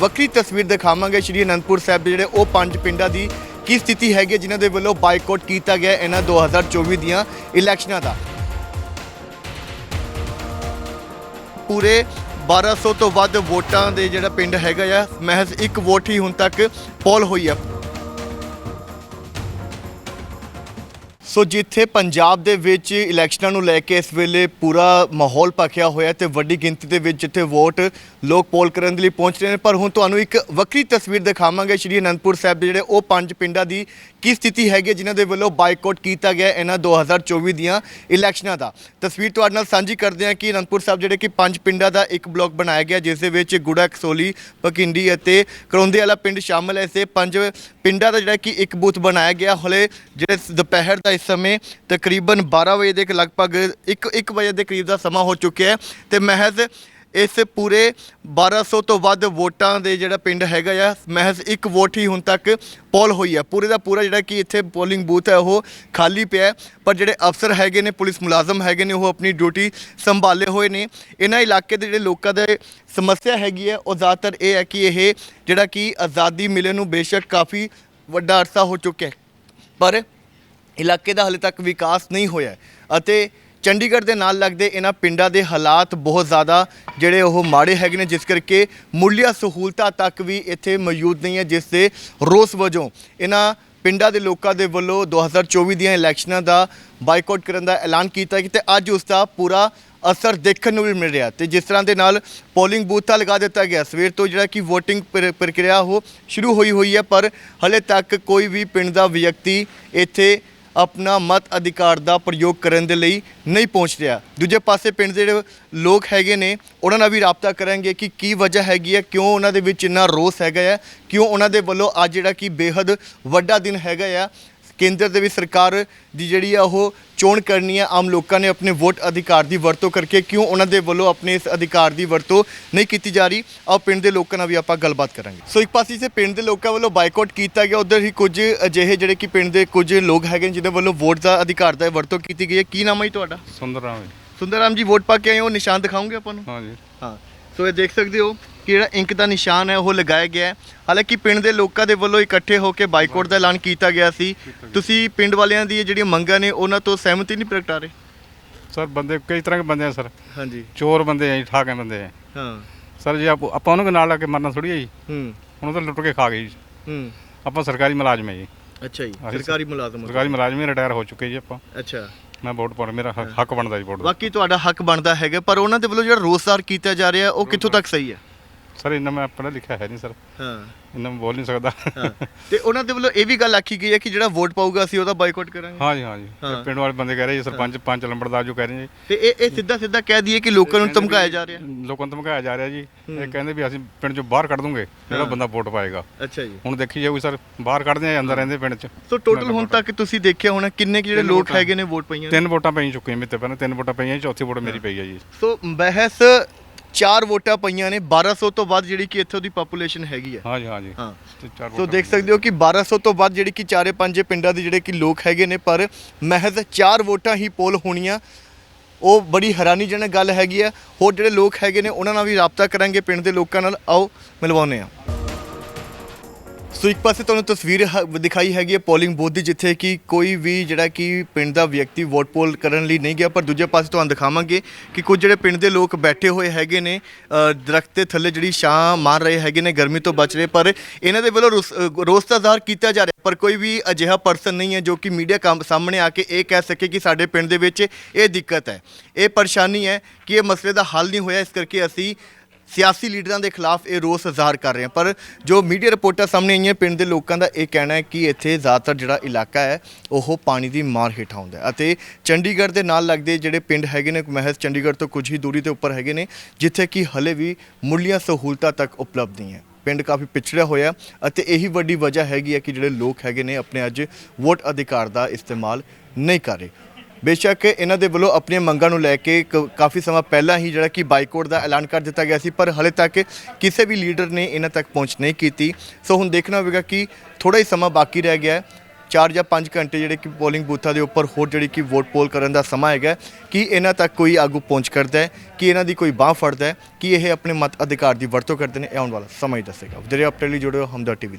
ਵੱਖਰੀ ਤਸਵੀਰ ਦਿਖਾਵਾਂਗੇ ਸ਼੍ਰੀ ਅਨੰਦਪੁਰ ਸਾਹਿਬ ਦੇ ਜਿਹੜੇ ਉਹ ਪੰਜ ਪਿੰਡਾਂ ਦੀ ਕੀ ਸਥਿਤੀ ਹੈਗੀ ਹੈ, ਜਿਨ੍ਹਾਂ ਦੇ ਵੱਲੋਂ ਬਾਈਕਾਟ ਕੀਤਾ ਗਿਆ ਹੈ ਇਹਨਾਂ 2024 ਦੀਆਂ ਇਲੈਕਸ਼ਨਾਂ ਦਾ। ਪੂਰੇ 1200 ਤੋਂ ਵੱਧ ਵੋਟਾਂ ਦੇ ਜਿਹੜਾ ਪਿੰਡ ਹੈਗਾ ਆ, ਮਹਿਜ਼ ਇੱਕ ਵੋਟ ਹੀ ਹੁਣ ਤੱਕ ਪੋਲ ਹੋਈ ਆ। ਸੋ ਜਿੱਥੇ ਪੰਜਾਬ ਦੇ ਵਿੱਚ ਇਲੈਕਸ਼ਨਾਂ ਨੂੰ ਲੈ ਕੇ ਇਸ ਵੇਲੇ ਪੂਰਾ ਮਾਹੌਲ ਪੱਕਿਆ ਹੋਇਆ ਤੇ ਵੱਡੀ ਗਿਣਤੀ ਦੇ ਵਿੱਚ ਜਿੱਥੇ ਵੋਟ ਲੋਕ ਪੋਲ ਕਰਨ ਦੇ ਲਈ ਪਹੁੰਚ ਰਹੇ ਨੇ, ਪਰ ਹੁਣ ਤੁਹਾਨੂੰ ਇੱਕ ਵੱਖਰੀ ਤਸਵੀਰ ਦਿਖਾਵਾਂਗੇ ਸ਼੍ਰੀ ਅਨੰਦਪੁਰ ਸਾਹਿਬ ਦੇ ਜਿਹੜੇ ਉਹ ਪੰਜ ਪਿੰਡਾਂ ਦੀ ਕੀ ਸਥਿਤੀ ਹੈਗੀ ਹੈ, ਜਿਨ੍ਹਾਂ ਦੇ ਵੱਲੋਂ ਬਾਈਕਾਟ ਕੀਤਾ ਗਿਆ ਹੈ ਇਹਨਾਂ 2024 ਦੀਆਂ ਇਲੈਕਸ਼ਨਾਂ ਦਾ। ਤਸਵੀਰ ਤੁਹਾਡੇ ਨਾਲ ਸਾਂਝੀ ਕਰਦੇ ਹਾਂ ਕਿ ਅਨੰਦਪੁਰ ਸਾਹਿਬ ਜਿਹੜੇ ਕਿ ਪੰਜ ਪਿੰਡਾਂ ਦਾ ਇੱਕ ਬਲਾਕ ਬਣਾਇਆ ਗਿਆ, ਜਿਸ ਦੇ ਵਿੱਚ ਗੁੜਾ, ਕਸੋਲੀ ਪਕਿੰਡੀ ਅਤੇ ਕਰੋਂਦੇ ਵਾਲਾ ਪਿੰਡ ਸ਼ਾਮਲ ਹੈ। ਇਸੇ ਪੰਜ ਪਿੰਡਾਂ ਦਾ ਜਿਹੜਾ ਕਿ ਇੱਕ ਬੂਥ ਬਣਾਇਆ ਗਿਆ। ਹਲੇ ਜਿਹੜੇ ਦੁਪਹਿਰ ਦਾ ਇਸ ਸਮੇਂ ਤਕਰੀਬਨ 12 ਵਜੇ ਦੇ ਲਗਭਗ 1 1 ਵਜੇ ਦੇ ਕਰੀਬ ਦਾ ਸਮਾਂ ਹੋ ਚੁੱਕਿਆ ਹੈ ਤੇ ਮਹਿਜ਼ ਇਸ ਪੂਰੇ 1200 ਤੋਂ ਵੱਧ ਵੋਟਾਂ ਦੇ ਜਿਹੜਾ ਪਿੰਡ ਹੈਗਾ ਆ, ਮਹਿਜ਼ ਇੱਕ ਵੋਟ ਹੀ ਹੁਣ ਤੱਕ ਪੋਲ ਹੋਈ ਹੈ ਪੂਰੇ ਦਾ ਪੂਰਾ ਜਿਹੜਾ ਕਿ ਇੱਥੇ ਪੋਲਿੰਗ ਬੂਥ ਹੈ, ਉਹ ਖਾਲੀ ਪਿਆ ਹੈ, ਪਰ ਜਿਹੜੇ ਅਫਸਰ ਹੈਗੇ ਨੇ, ਪੁਲਿਸ ਮੁਲਾਜ਼ਮ ਹੈਗੇ ਨੇ, ਉਹ ਆਪਣੀ ਡਿਊਟੀ ਸੰਭਾਲੇ ਹੋਏ ਨੇ। ਇਹਨਾਂ ਇਲਾਕੇ ਦੇ ਜਿਹੜੇ ਲੋਕਾਂ ਦੇ ਸਮੱਸਿਆ ਹੈਗੀ ਹੈ, ਉਹ ਜ਼ਿਆਦਾਤਰ ਇਹ ਹੈ ਕਿ ਇਹ ਜਿਹੜਾ ਕਿ ਆਜ਼ਾਦੀ ਮਿਲੇ ਨੂੰ ਬੇਸ਼ੱਕ ਕਾਫੀ ਵੱਡਾ ਅਰਸਾ ਹੋ ਚੁੱਕਿਆ ਹੈ। ਪਰ ਇਲਾਕੇ ਦਾ ਹਲੇ ਤੱਕ ਵਿਕਾਸ ਨਹੀਂ ਹੋਇਆ ਅਤੇ ਚੰਡੀਗੜ੍ਹ ਦੇ ਨਾਲ ਲੱਗਦੇ ਇਹਨਾਂ ਪਿੰਡਾਂ ਦੇ ਹਾਲਾਤ ਬਹੁਤ ਜ਼ਿਆਦਾ ਜਿਹੜੇ ਉਹ ਮਾੜੇ ਹੈਗੇ ਨੇ, ਜਿਸ ਕਰਕੇ ਮੁੱਢਲੀਆਂ ਸਹੂਲਤਾਂ ਤੱਕ ਵੀ ਇੱਥੇ ਮੌਜੂਦ ਨਹੀਂ ਹੈ, ਜਿਸ ਦੇ ਰੋਸ ਵਜੋਂ ਇਹਨਾਂ ਪਿੰਡਾਂ ਦੇ ਲੋਕਾਂ ਦੇ ਵੱਲੋਂ 2024 ਦੀਆਂ ਇਲੈਕਸ਼ਨਾਂ ਦਾ ਬਾਈਕਾਟ ਕਰਨ ਦਾ ਐਲਾਨ ਕੀਤਾ ਗਿਆ ਤੇ ਅੱਜ ਉਸ ਦਾ ਪੂਰਾ ਅਸਰ ਦੇਖਣ ਨੂੰ ਵੀ ਮਿਲ ਰਿਹਾ ਤੇ ਜਿਸ ਤਰ੍ਹਾਂ ਦੇ ਨਾਲ ਪੋਲਿੰਗ ਬੂਥਾਂ ਲਗਾ ਦਿੱਤਾ ਗਿਆ। ਸਵੇਰ ਤੋਂ ਜਿਹੜਾ ਕਿ VOTING ਪ੍ਰ- ਪ੍ਰਕਿਰਿਆ ਉਹ ਸ਼ੁਰੂ ਹੋਈ ਹੋਈ ਹੈ, ਪਰ ਹਲੇ ਤੱਕ ਕੋਈ ਵੀ ਪਿੰਡ ਦਾ ਵਿਅਕਤੀ ਇੱਥੇ ਆਪਣਾ ਮਤ ਅਧਿਕਾਰ ਦਾ ਪ੍ਰਯੋਗ ਕਰਨ ਦੇ ਲਈ ਨਹੀਂ ਪਹੁੰਚ ਰਿਹਾ। ਦੂਜੇ ਪਾਸੇ ਪਿੰਡ ਦੇ ਜਿਹੜੇ ਲੋਕ ਹੈਗੇ ਨੇ, ਉਹਨਾਂ ਨਾਲ ਵੀ ਰਾਬਤਾ ਕਰਾਂਗੇ ਕਿ ਕੀ ਵਜ੍ਹਾ ਹੈਗੀ ਹੈ, ਕਿਉਂ ਉਹਨਾਂ ਦੇ ਵਿੱਚ ਇੰਨਾ ਰੋਸ ਹੈਗਾ ਹੈ, ਕਿਉਂ ਉਹਨਾਂ ਦੇ ਵੱਲੋਂ ਅੱਜ ਜਿਹੜਾ ਕਿ ਬੇਹੱਦ ਵੱਡਾ ਦਿਨ ਹੈਗਾ ਆ ਕੇਂਦਰ ਦੇ ਵੀ ਸਰਕਾਰ ਦੀ ਜਿਹੜੀ ਆ ਉਹ ਚੋਣ ਕਰਨੀ ਹੈ। ਆਮ ਲੋਕਾਂ ਨੇ ਆਪਣੇ ਵੋਟ ਅਧਿਕਾਰ ਦੀ ਵਰਤੋਂ ਕਰਕੇ ਕਿਉਂ ਉਹਨਾਂ ਦੇ ਵੱਲੋਂ ਆਪਣੇ ਇਸ ਅਧਿਕਾਰ ਦੀ ਵਰਤੋਂ ਨਹੀਂ ਕੀਤੀ ਜਾ ਰਹੀ? ਆਓ ਪਿੰਡ ਦੇ ਲੋਕਾਂ ਨਾਲ ਵੀ ਆਪਾਂ ਗੱਲਬਾਤ ਕਰਾਂਗੇ। ਸੋ ਇੱਕ ਪਾਸੇ ਸੇ ਪਿੰਡ ਦੇ ਲੋਕਾਂ ਵੱਲੋਂ ਬਾਈਕਾਟ ਕੀਤਾ ਗਿਆ ਉਧਰ ਹੀ ਕੁਝ ਅਜਿਹੇ ਜਿਹੜੇ ਕਿ ਪਿੰਡ ਦੇ ਕੁਝ ਲੋਕ ਹੈਗੇ ਨੇ ਜਿਹਦੇ ਵੱਲੋਂ ਵੋਟ ਦਾ ਅਧਿਕਾਰ ਦਾ ਵਰਤੋਂ ਕੀਤੀ ਗਈ ਹੈ। ਕੀ ਨਾਮ ਹੈ ਜੀ ਤੁਹਾਡਾ? ਸੁੰਦਰ ਰਾਮ ਜੀ। ਸੁੰਦਰ ਰਾਮ ਜੀ ਵੋਟ ਪਾ ਕੇ ਆਏ ਹੋ ਨਿਸ਼ਾਨ ਦਿਖਾਓਗੇ ਆਪਾਂ ਨੂੰ? ਹਾਂ ਜੀ ਹਾਂ। ਸੋ ਇਹ ਦੇਖ ਸਕਦੇ ਹੋ ਕਿ ਜਿਹੜਾ ਇੰਕ ਦਾ ਨਿਸ਼ਾਨ ਹੈ ਉਹ ਲਗਾਇਆ ਗਿਆ ਹੈ। ਹਾਲਾਂਕਿ ਪਿੰਡ ਦੇ ਲੋਕਾਂ ਦੇ ਵੱਲੋਂ ਇਕੱਠੇ ਹੋ ਕੇ ਬਾਈਕਾਟ ਦਾ ਐਲਾਨ ਕੀਤਾ ਗਿਆ ਸੀ। ਤੁਸੀਂ ਪਿੰਡ ਵਾਲਿਆਂ ਦੀ ਜਿਹੜੀਆਂ ਮੰਗਾਂ ਨੇ ਉਹਨਾਂ ਤੋਂ ਸਹਿਮਤੀ ਨਹੀਂ ਪ੍ਰਗਟਾ ਰਹੇ? ਸਰ ਬੰਦੇ ਕਈ ਤਰ੍ਹਾਂ ਦੇ ਬੰਦੇ ਆ ਸਰ। ਹਾਂਜੀ। ਚੋਰ ਬੰਦੇ ਆ ਜੀ ਠਾਕੇ ਬੰਦੇ ਆ। ਹਾਂ। ਸਰ ਜੀ ਆਪ- ਆਪਾਂ ਉਹਨਾਂ ਦੇ ਨਾਲ ਲਾ ਕੇ ਮਰਨਾ ਥੋੜੀ ਆ ਜੀ। ਹੂੰ। ਹੁਣ ਤਾਂ ਲੁੱਟ ਕੇ ਖਾ ਗਏ ਜੀ। ਹੂੰ। ਆਪਾਂ ਸਰਕਾਰੀ ਮੁਲਾਜ਼ਮ ਹੈ ਜੀ। ਅੱਛਾ ਜੀ ਅਸੀਂ ਸਰਕਾਰੀ ਮੁਲਾਜ਼ਮ ਹੋ। ਸਰਕਾਰੀ ਮੁਲਾਜ਼ਮ ਹੀ ਰਿਟਾਇਰ ਹੋ ਚੁੱਕੇ ਜੀ ਆਪਾਂ। ਅੱਛਾ। ਮੈਂ ਵੋਟ ਪਾਉਣ ਮੇਰਾ ਹੱਕ- ਹੱਕ ਬਣਦਾ ਜੀ ਵੋਟ ਦਾ। ਬਾਕੀ ਤੁਹਾਡਾ ਹੱਕ ਬਣਦਾ ਹੈਗਾ ਪਰ ਉਹਨਾਂ ਦੇ ਵੱਲੋਂ ਜਿਹੜਾ ਰੋਜ਼ਗਾਰ ਕੀਤਾ ਜਾ ਰਿਹਾ ਉਹ ਕਿੱਥੋਂ ਤੱਕ ਸਹੀ ਹੈ? ਸਰ ਇੰਨਾ ਮੈਂ ਪੜ੍ਹਿਆ ਲਿਖਿਆ ਹੈ ਨਹੀਂ ਸਰ। ਹਾਂ। ਇੰਨਾ ਮੈਂ ਬੋਲ ਨਹੀਂ ਸਕਦਾ। ਤੇ ਉਹਨਾਂ ਦੇ ਵੱਲੋਂ ਇਹ ਵੀ ਗੱਲ ਆਖੀ ਗਈ ਹੈ ਕਿ ਜਿਹੜਾ ਵੋਟ ਪਾਊਗਾ ਅਸੀਂ ਉਹਦਾ ਬਾਈਕਾਟ ਕਰਾਂਗੇ। ਹਾਂ ਜੀ ਹਾਂ ਪਿੰਡ ਵਾਲੇ ਬੰਦੇ ਕਹਿ ਰਹੇ ਜੀ ਸਰਪੰਚ ਪੰਚ ਲੰਬੜਦਾਰ ਜੋ ਕਹਿ ਰਹੇ ਜੀ। ਤੇ ਇਹ ਇਹ ਸਿੱਧਾ ਸਿੱਧਾ ਕਹਿ ਦਈਏ ਕਿ ਲੋਕਾਂ ਨੂੰ ਧਮਕਾਇਆ ਜਾ ਰਿਹਾ। ਲੋਕਾਂ ਨੂੰ ਧਮਕਾਇਆ ਜਾ ਰਿਹਾ ਜੀ। ਇਹ ਕਹਿੰਦੇ ਵੀ ਅਸੀਂ ਪਿੰਡ ਚੋਂ ਬਾਹਰ ਕੱਢ ਦੂੰਗੇ ਜਿਹੜਾ। ਬੰਦਾ ਵੋਟ ਪਾਏਗਾ। ਅੱਛਾ ਜੀ। ਹੁਣ ਦੇਖੀ ਜਾਊਗੀ ਸਰ ਬਾਹਰ ਕੱਢਦੇ ਆ ਅੰਦਰ ਰਹਿੰਦੇ ਪਿੰਡ ਚ। ਸੋ ਟੋਟਲ ਹੁਣ ਤੱਕ ਤੁਸੀਂ ਦੇਖਿਆ ਹੋਣਾ ਕਿੰਨੇ ਕੁ ਜਿਹੜੇ ਲੋਕ। ਹੈਗੇ ਨੇ ਵੋਟ ਪਈਆਂ ਨੇ? ਤਿੰਨ ਵੋਟਾਂ ਪਈ ਚੁੱਕੀਆਂ ਮੇਰੇ ਤੇ ਪਹਿਲਾਂ ਤਿੰਨ ਵੋਟਾਂ ਪਈਆਂ ਜੀ, ਚੌਥੀ ਵੋਟ ਮੇਰੀ ਪਈ ਹੈ ਜੀ। ਸੋ ਬਹਿਸ ਚਾਰ ਵੋਟਾਂ ਪਈਆਂ ਨੇ 1200 ਤੋਂ ਵੱਧ ਜਿਹੜੀ ਕਿ ਇੱਥੋਂ ਦੀ ਪਾਪੂਲੇਸ਼ਨ ਹੈਗੀ ਹੈ। ਹਾਂ ਜੀ ਹਾਂ। ਤੇ ਚਾਰ ਸੋ ਵੋਟਾਂ ਦੇਖ ਸਕਦੇ ਹੋ ਕਿ 1200 ਤੋਂ ਵੱਧ ਜਿਹੜੀ ਕਿ ਚਾਰੇ ਪੰਜੇ ਪਿੰਡਾਂ ਦੇ ਜਿਹੜੇ ਕਿ ਲੋਕ ਹੈਗੇ ਨੇ ਪਰ ਮਹਿਜ਼ ਚਾਰ ਵੋਟਾਂ ਹੀ ਪੋਲ ਹੋਣੀਆਂ ਉਹ ਬੜੀ ਹੈਰਾਨੀਜਨਕ ਗੱਲ ਹੈਗੀ ਹੈ। ਹੋਰ ਜਿਹੜੇ ਲੋਕ ਹੈਗੇ ਨੇ ਉਹਨਾਂ ਨਾਲ ਵੀ ਰਾਬਤਾ ਕਰਾਂਗੇ ਪਿੰਡ ਦੇ ਲੋਕਾਂ ਨਾਲ। ਆਓ ਮਿਲਵਾਉਂਦੇ ਹਾਂ। ਸੋ ਇੱਕ ਪਾਸੇ ਤੁਹਾਨੂੰ ਤਸਵੀਰ ਹ- ਦਿਖਾਈ ਹੈਗੀ ਹੈ ਪੋਲਿੰਗ ਬੂਥ ਦੀ ਜਿੱਥੇ ਕਿ ਕੋਈ ਵੀ ਜਿਹੜਾ ਕਿ ਪਿੰਡ ਦਾ ਵਿਅਕਤੀ ਵੋਟ ਪੋਲ ਕਰਨ ਲਈ ਨਹੀਂ ਗਿਆ ਪਰ ਦੂਜੇ ਪਾਸੇ ਤੁਹਾਨੂੰ ਦਿਖਾਵਾਂਗੇ ਕਿ ਕੁਝ ਜਿਹੜੇ ਪਿੰਡ ਦੇ ਲੋਕ ਬੈਠੇ ਹੋਏ ਹੈਗੇ ਨੇ ਅ, ਦਰਖਤ ਦੇ ਥੱਲੇ ਜਿਹੜੀ ਛਾਂ ਮਾਰ ਰਹੇ ਹੈਗੇ ਨੇ ਗਰਮੀ ਤੋਂ ਬਚ ਰਹੇ ਪਰ ਇਹਨਾਂ ਦੇ ਵੱਲੋਂ ਰੋਸ- ਅ, ਰੋਸ ਦਾ ਜ਼ਾਹਰ ਕੀਤਾ ਜਾ ਰਿਹਾ ਪਰ ਕੋਈ ਵੀ ਅਜਿਹਾ ਪਰਸਨ ਨਹੀਂ ਹੈ ਜੋ ਕਿ ਮੀਡੀਆ ਕੰਮ ਸਾਹਮਣੇ ਆ ਕੇ ਇਹ ਕਹਿ ਸਕੇ ਕਿ ਸਾਡੇ ਪਿੰਡ ਦੇ ਵਿੱਚ ਇਹ ਦਿੱਕਤ ਹੈ। ਇਹ ਪਰੇਸ਼ਾਨੀ ਹੈ ਕਿ ਇਹ ਮਸਲੇ ਦਾ ਹੱਲ ਨਹੀਂ ਹੋਇਆ ਇਸ ਕਰਕੇ ਅਸੀਂ ਸਿਆਸੀ ਲੀਡਰਾਂ ਦੇ ਖਿਲਾਫ ਇਹ ਰੋਸ ਜ਼ਾਹਰ ਕਰ ਰਹੇ ਹਾਂ। ਪਰ ਜੋ ਮੀਡੀਆ ਰਿਪੋਰਟਾਂ ਸਾਹਮਣੇ ਆਈਆਂ, ਪਿੰਡ ਦੇ ਲੋਕਾਂ ਦਾ ਇਹ ਕਹਿਣਾ ਹੈ ਕਿ ਇੱਥੇ ਜ਼ਿਆਦਾਤਰ ਜਿਹੜਾ ਇਲਾਕਾ ਹੈ, ਉਹ ਪਾਣੀ ਦੀ ਮਾਰ ਹੇਠ ਆਉਂਦਾ ਹੈ ਅਤੇ ਚੰਡੀਗੜ੍ਹ ਦੇ ਨਾਲ ਲੱਗਦੇ ਜਿਹੜੇ ਪਿੰਡ ਹੈਗੇ ਨੇ, ਮਹਿਜ਼ ਚੰਡੀਗੜ੍ਹ ਤੋਂ ਕੁਝ ਹੀ ਦੂਰੀ ਤੇ ਉੱਪਰ ਹੈਗੇ ਨੇ, ਜਿੱਥੇ ਕਿ ਹਲੇ ਵੀ ਮੁੱਢਲੀਆਂ ਸਹੂਲਤਾਂ ਤੱਕ ਉਪਲਬਧ ਨਹੀਂ ਹੈ। ਪਿੰਡ ਕਾਫੀ ਪਿਛੜਿਆ ਹੋਇਆ ਅਤੇ ਇਹੀ ਵੱਡੀ ਵਜ੍ਹਾ ਹੈਗੀ ਹੈ ਕਿ ਜਿਹੜੇ ਲੋਕ ਹੈਗੇ ਨੇ, ਆਪਣੇ ਅੱਜ ਵੋਟ ਅਧਿਕਾਰ ਦਾ ਇਸਤੇਮਾਲ ਨਹੀਂ ਕਰ ਰਹੇ। ਬੇਸ਼ੱਕ ਇਹਨਾਂ ਦੇ ਵੱਲੋਂ ਆਪਣੀਆਂ ਮੰਗਾਂ ਨੂੰ ਲੈ ਕੇ ਕ- ਕਾਫੀ ਸਮਾਂ ਪਹਿਲਾਂ ਹੀ ਜਿਹੜਾ ਕਿ ਬਾਈਕਾਟ ਦਾ ਐਲਾਨ ਕਰ ਦਿੱਤਾ ਗਿਆ ਸੀ, ਪਰ ਹਲੇ ਤੱਕ ਕਿਸੇ ਵੀ ਲੀਡਰ ਨੇ ਇਹਨਾਂ ਤੱਕ ਪਹੁੰਚ ਨਹੀਂ ਕੀਤੀ। ਸੋ ਹੁਣ ਦੇਖਣਾ ਹੋਵੇਗਾ ਕਿ ਥੋੜਾ ਹੀ ਸਮਾਂ ਬਾਕੀ ਰਹਿ ਗਿਆ ਹੈ। 4 ਜਾਂ 5 ਘੰਟੇ ਜਿਹੜੇ ਕਿ ਪੋਲਿੰਗ ਬੂਥਾਂ ਦੇ ਉੱਪਰ ਹੋਰ ਜਿਹੜੀ ਕਿ ਵੋਟ ਪੋਲ ਕਰਨ ਦਾ ਸਮਾਂ ਹੈਗਾ ਕਿ ਇਹਨਾਂ ਤੱਕ ਕੋਈ ਆਗੂ ਪਹੁੰਚ ਕਰਦਾ ਹੈ, ਕਿ ਇਹਨਾਂ ਦੀ ਕੋਈ ਬਾਹ ਫੜਦਾ ਹੈ, ਕਿ ਇਹ ਆਪਣੇ ਮਤ ਅਧਿਕਾਰ ਦੀ ਵਰਤੋਂ ਕਰਦੇ ਨੇ, ਇਹ ਆਉਣ ਵਾਲਾ ਸਮਾਂ ਹੀ ਦੱਸੇਗਾ। ਜਿਹੜੇ ਅਪਡੇਟ ਲਈ ਜੁੜੋ ਹਮਦਰ ਟੀਵੀ ਦੇ ਨਾਲ।